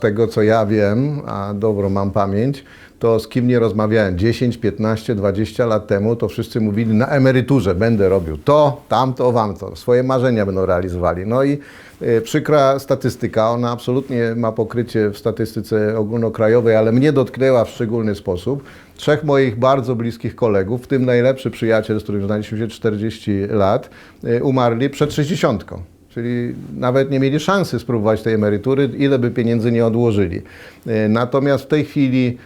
tego co ja wiem, a dobro mam pamięć, to z kim nie rozmawiałem 10, 15, 20 lat temu, to wszyscy mówili na emeryturze będę robił to, tamto, wamto. Swoje marzenia będą realizowali. No i e, przykra statystyka, ona absolutnie ma pokrycie w statystyce ogólnokrajowej, ale mnie dotknęła w szczególny sposób. Trzech moich bardzo bliskich kolegów, w tym najlepszy przyjaciel, z którym znaliśmy się 40 lat, e, umarli przed 60. Czyli nawet nie mieli szansy spróbować tej emerytury, ile by pieniędzy nie odłożyli. E, Natomiast w tej chwili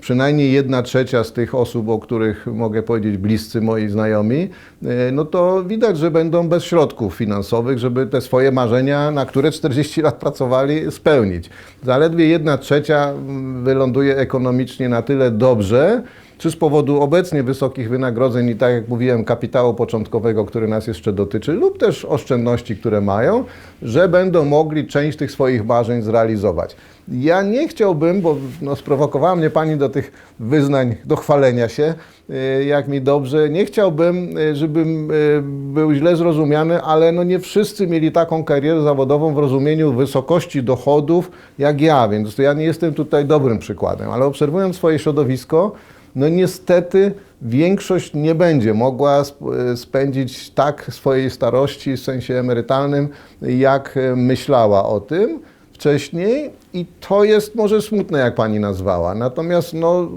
przynajmniej jedna trzecia z tych osób, o których mogę powiedzieć bliscy moi znajomi, e, no to widać, że będą bez środków finansowych, żeby te swoje marzenia, na które 40 lat pracowali, spełnić. Zaledwie jedna trzecia mm, wyląduje ekonomicznie na tyle dobrze, czy z powodu obecnie wysokich wynagrodzeń i tak jak mówiłem, kapitału początkowego, który nas jeszcze dotyczy, lub też oszczędności, które mają, że będą mogli część tych swoich marzeń zrealizować. Ja nie chciałbym, bo no, sprowokowała mnie Pani do tych wyznań, do chwalenia się, y, jak mi dobrze. Nie chciałbym, y, żebym y, był źle zrozumiany, ale no nie wszyscy mieli taką karierę zawodową w rozumieniu wysokości dochodów jak ja, więc ja nie jestem tutaj dobrym przykładem, ale obserwując swoje środowisko, no niestety większość nie będzie mogła sp- spędzić tak swojej starości w sensie emerytalnym, jak e, myślała o tym wcześniej i to jest może smutne, jak pani nazwała. Natomiast no,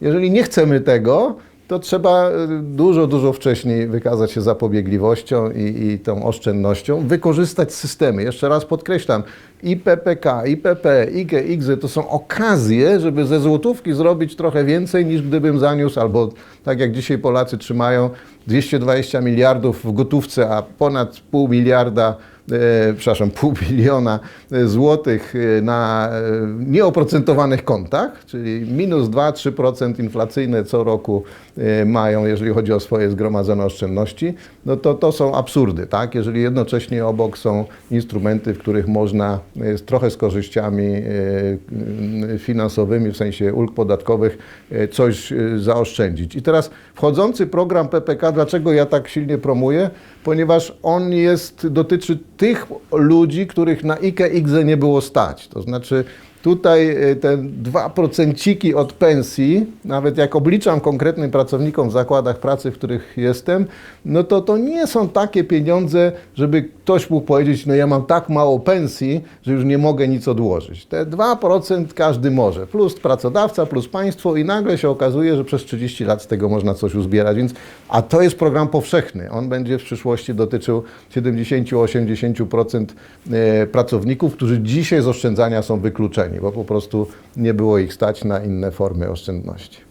jeżeli nie chcemy tego, to trzeba e, dużo, dużo wcześniej wykazać się zapobiegliwością i, i tą oszczędnością, wykorzystać systemy. Jeszcze raz podkreślam, i PPK, i PP, to są okazje, żeby ze złotówki zrobić trochę więcej niż gdybym zaniósł, albo tak jak dzisiaj Polacy trzymają 220 miliardów w gotówce, a ponad pół miliarda przepraszam, pół biliona e, złotych e, na e, nieoprocentowanych kontach, czyli minus 2-3% inflacyjne co roku e, mają, jeżeli chodzi o swoje zgromadzone oszczędności, no to to są absurdy, tak? Jeżeli jednocześnie obok są instrumenty, w których można e, trochę z korzyściami e, finansowymi, w sensie ulg podatkowych, e, coś e, zaoszczędzić. I teraz wchodzący program PPK, dlaczego ja tak silnie promuję? Ponieważ on jest, dotyczy tych ludzi, których na IKE IGZE nie było stać. To znaczy tutaj e, te 2% od pensji, nawet jak obliczam konkretnym pracownikom w zakładach pracy, w których jestem, no to to nie są takie pieniądze, żeby ktoś mógł powiedzieć, no ja mam tak mało pensji, że już nie mogę nic odłożyć. Te 2% każdy może, plus pracodawca, plus państwo i nagle się okazuje, że przez 30 lat z tego można coś uzbierać, więc, a to jest program powszechny. On będzie w przyszłości dotyczył 70-80% e, pracowników, którzy dzisiaj z oszczędzania są wykluczeni, bo po prostu nie było ich stać na inne formy oszczędności.